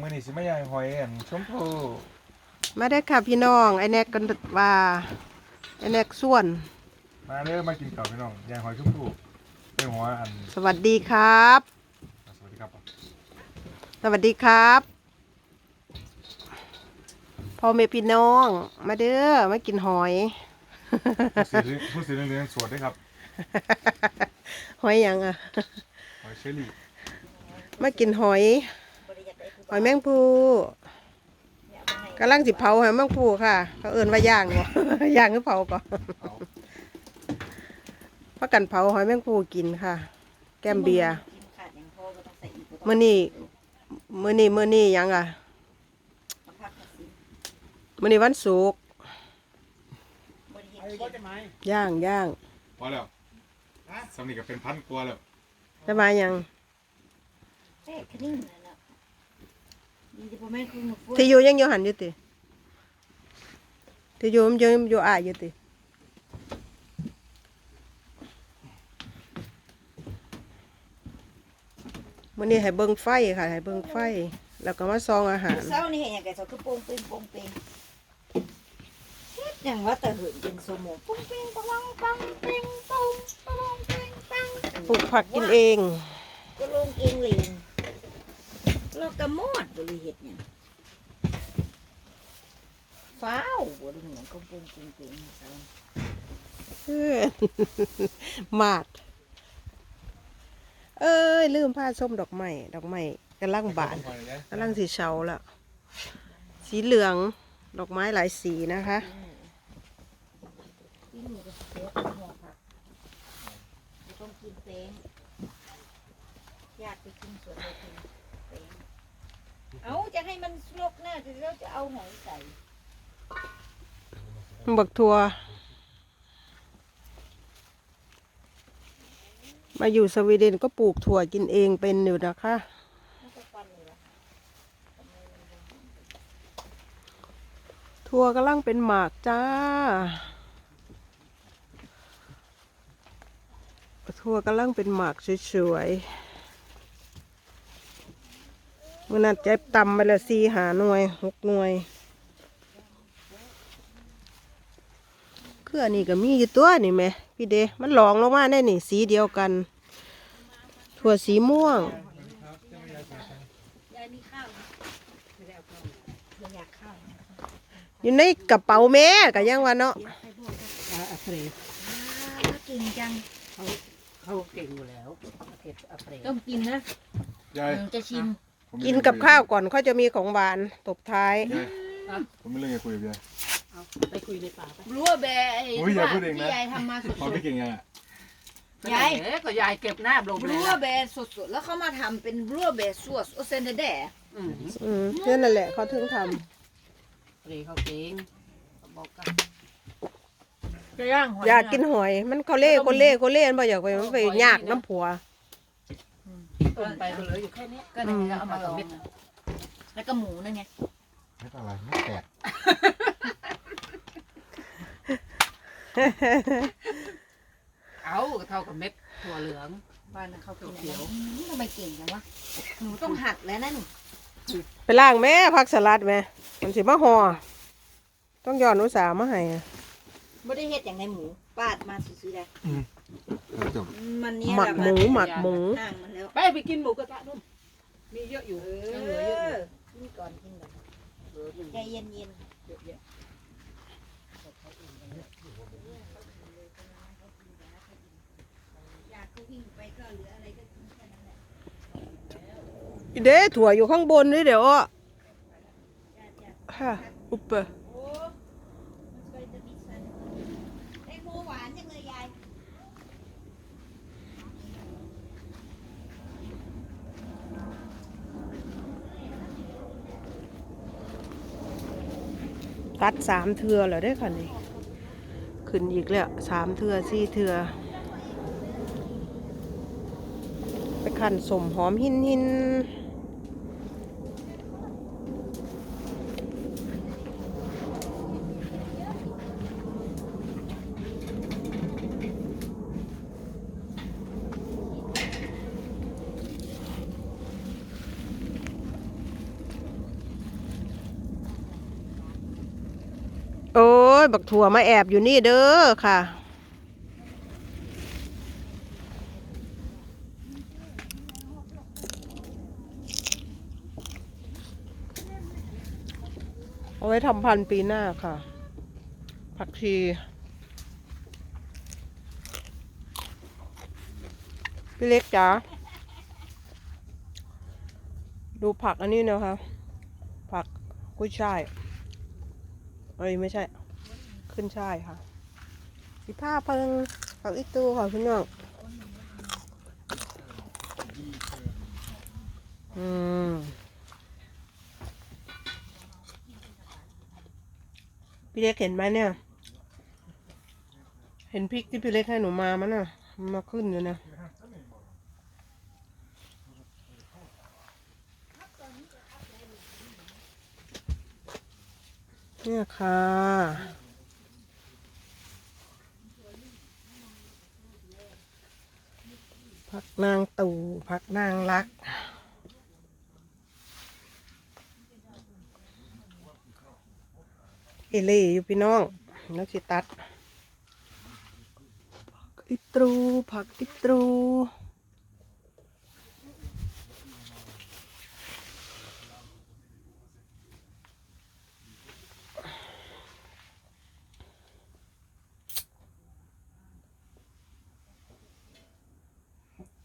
มื้อนี้สิมาย่างหอยอันชมพูมาได้อค่ะพี่น้องไอแนกกันว่าไอแนกส่วน มาเด้อมากินข้าวพี่น้องย่างหอยชมพูเป็นหัวอันสวัสดีครับ สวัสดีครับสวัสดีครับพ่อแม่พี่น้อง มาเด้อมากินหอย ผู้สีเหลืองผู้สีเหลืองๆสวดด้วยครับหอยหยังอะ หอยเชอรี่มากินหอย หอยแมงภูกำลังสิเผาหอยแมงภูค่ะ เขาเอิ้นว่าย่างบ่ ย่างหรือเผาก่อนเอาพักกันเผาหอยแมงภูกินค่ะ แก้มเบียร์มื้อนี้มื้อนี้มื้อนี้หยังอะมื้อนี้วันศุกร์ย่างย่างพอแล้วสำนีก็เป็นพันกว่าแล้วจะมาหยัง แท้คนิ่งนั่นน่ะดีที่พ่อแม่คุณมาฟุ้ที่อยู่ยังอยู่หันอยู่ติที่อยู่มันยังอยู่อ่ายอยู่ติมื้อนี้ให้เบิ่งไฟค่ะให้เบิ่งไฟ แล้วก็มาซองอาหารเศร้านี่เห็นอย่างไก่เขาคือโป่งเป่งโป่งเป่งเฮ็ดอย่างว่าแต่เหินเป็นสมองโป่งเป่งปังปังเป่งปังปังเป่งปังปลูกผักกินเอง ก็ลงเองเลย เรากระมอดบริเฮ็ดเนี่ยฟ้าวบริหัวก็โป่งเป่งเป่งเศร้าเพื่อนมาด เอ้ย ลืมผ้าส้มดอกไม้ดอกไม้กำลังบานหอยนะกำลังสีเฉาแล้วสีเหลืองดอกไม้หลายสีนะคะกินหมูกระเทียมหัวผักไม่ต้องกินเป้งอยากไปกินสวนเลยกิน เป้งเอาจะให้มันลกหน้าจะเราจะเอาหอยใส่บักทัว มาอยู่สวีเดนก็ปลูกถั่วกินเองเป็นอยู่นะคะไม่ต้องฟันเลยละถั่วกำลังเป็นหมากจ้า ถั่วกำลังเป็นหมากสวยๆ มื่อนั้นเจ็บตำไปละสี่หาหน่วยหกหน่วยคืออันนี้ก็มีอยู่ตัวนี่ไหมพี่เดมันหลองลงมาได้นี่ สีเดียวกัน ถั่วสีม่วงยายมีข้าวไหมไม่ได้เอาข้าวไม่อยากข้าวอยู่ในกระเป๋าแม่ก็ยังว่าเนาะอาเฟรก็กินจังเขาเขาเก่งอยู่แล้วเก็บอาเฟรต้องกินนะยายจะชิม ผมมีกินกับข้าวก่อนค่อยจะมีของหวานตบท้ายยายผมไม่เรื่องจะคุยกับยาย เอาไปคุยในป่าไปรั้วแบะไอ้โอ้ยอย่าพูดเองนะ ที่ยายทำมาสพอดพี่เก่งยังอะยายเอ๊ะก็ยายเก็บหน้าลงๆไปแล้รั้ววแบะสดๆแล้วเขามาทำเป็นรั้วแบะสวดโอเซนเดแดะอืมอืมนั่นแหละเขาถึงทำเฟรเขาเก่งเขาบอกกันจะย่างหอยอยากกินหอย มันเขาเล่เขาเล่เขาเล่มันบ่อยากไปมันไปยากน้ำผัว ต้มไปก็เหลืออยู่แค่นี้ก็เนี่ยเอามาลองแล้วก็หมูนั่นไงไม่เป็นไรไม่แตกเอาเท่ากับเม็ดถั่วเหลืองบ้านนั้นเขากินเขียวอืมทำไมเก่งจังวะหนูต้องหัดแล้วนะหนูไปล้างแม่ผักสลัดแม่มันสิมาห่อต้องย้อนอุตสาห์มาให้อะไม่ได้เฮ็ดอย่างในหมูปาดมาซื้อๆได้จบมันเนี่ยหมักหมูหมักหมูห่างมันแล้ว ไปไปกินหมูกระทะนู่นมีเยอะอยู่เอยังเหลือเยอะอยู่อกินก่อนกินก่อนเหลืออยู่ใจเย็นเยอะแยะๆอยากก็วิ่งไปก็เหลืออะไรก็กินแค่นั้นแหละอีเด้ถั่วอยู่ข้างบนนี่เดี๋ยวอะค่ะอุปเปอร์ โอ้มันเคยจะมีสันแตงโมหวานจังเลยยาย ตัดสามเทือแล้วได้ค่ะนี่ ขึ้นอีกแล้วสามเทือสี่เทือไปขันสมหอมหินหิน ยบักถั่วมาแอบอยู่นี่เด้อค่ะ เอาไว้ทำพันปีหน้าค่ะ ผักชีพี่เล็กจ๋าดูผักอันนี้นะคะผักกุ้ยช่ายเอ้ยไม่ใช่ ขึ้นช่ายค่ะ สิผ้าเพิงผักอีกตูค่ะพี่น้องอืมพี่เล็กเห็นไหมเนี่ย เห็นพริกที่พี่เล็กให้หนูมามันน่ะมันมาขึ้นเลยนะเนี่ยค่ะ ผักนางตู่ผักนางรัก เอเล่อยู่พี่น้องนักสิตัดผักอิตรูผักอิตรู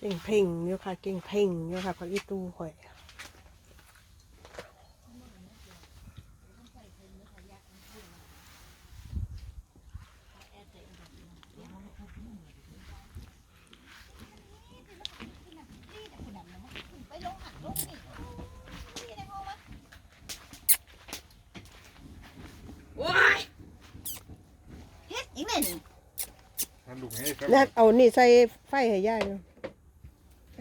ก่งเพ่งอยู่ค่ะ เก่งเพ่งอยู่ค่ะผักอีตูข่อยโอ้ยเฮ็ดอีกแม่นี่ท่านลูกให้ครับ แล้วเอานี่ใส่ไฟให้ย่ายเนาะไ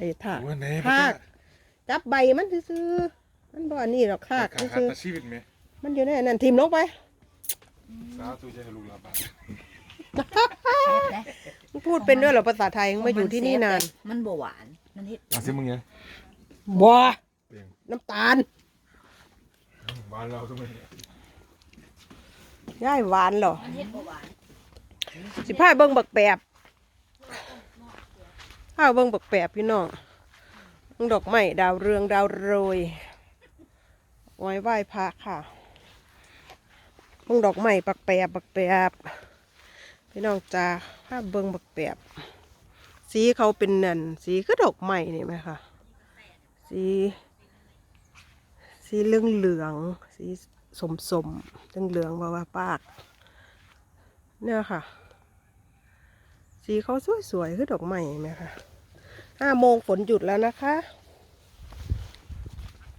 อ้ถากวันไหนถากจับใบมันซื้อๆมันบ่อันนี้หรอกถากขาดซื้ออาชีพไหมๆมันอยู่ในอันนั้นทิมลงไปสาธุจะให้ลูกหลานบ้านมึงพูดเป็นด้วยเหรอภาษาไทยมึงมาอยู่ที่นี่นาน มันบ่หวานมันเฮ็ดอาชีพมึงไงบัวเปลี่ยนน้ำตาลบ้านเราทุกคนย่ายหวานเหรอมันเฮ็ดบ่หวานสิพาเบิ่งบักแปบ พาเบิ่งบักแปบพี่น้องเบิ่งดอกไม้ดาวเรืองดาวโรย ไว้ไหว้พระค่ะเบิ่งดอกไม้บักแปบบักแปบพี่น้องจ้าพาเบิ่งบักแปบสีเขาเป็นนันสีคือดอกไม้นี่ไหมคะสี สีเหลืองเหลืองสีสมสมเหลืองเหลืองๆว่าว่าปาก เนี่ยค่ะ สีเขาสวยๆคือดอกไม้ไหมคะห้าโมงฝนหยุดแล้วนะคะ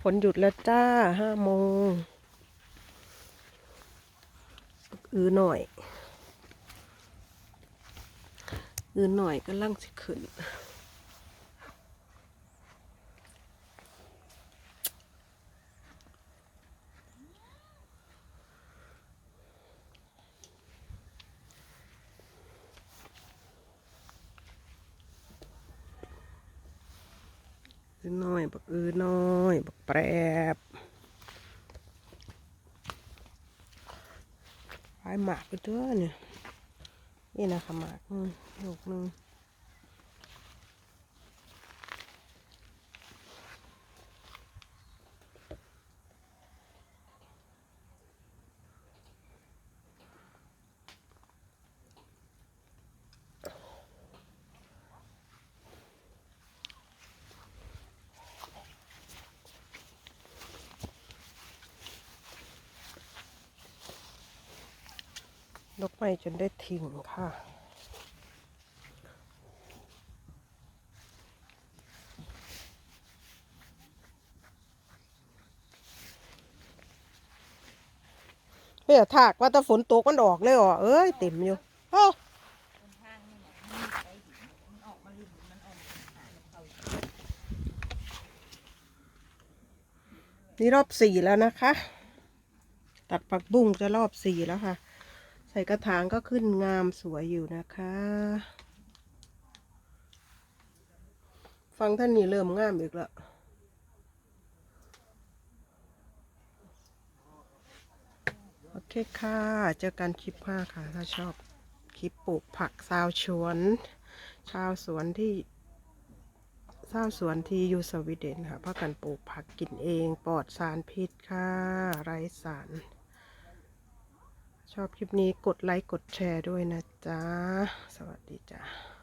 ฝนหยุดแล้วจ้าห้าโมงอือหน่อย อือหน่อยก็ลังสิขึ้น อือน้อยบักอือน้อยบักแปรบไอ้หมากไปด้วยเนี่ยนี่นะคะหมากอืมลูกหนึง กไปจนได้ทิ้งค่ะเฮ้ยถากว่าถ้าฝนตกมันออกเลยเหรอเอ้ยเต็มอยู่เอ้นี่รอบสี่แล้วนะคะ ตัดผักบุ้งจะรอบสี่แล้วค่ะ ส่กระถางก็ขึ้นงามสวยอยู่นะคะ ฟังท่านนี่เริ่มงามอีกแล้วโอเคค่ะ เจอกันคลิปห้าค่ะ ถ้าชอบคลิปปลูกผักชาวสวน ชาวสวนที่ชาวสวนที่อยู่สวีเดนค่ะพากันปลูกผักกินเอง ปลอดสารพิษค่ะ ไร้สาร ชอบคลิปนี้กดไลค์กดแชร์ด้วยนะจ๊ะ สวัสดีจ้ะ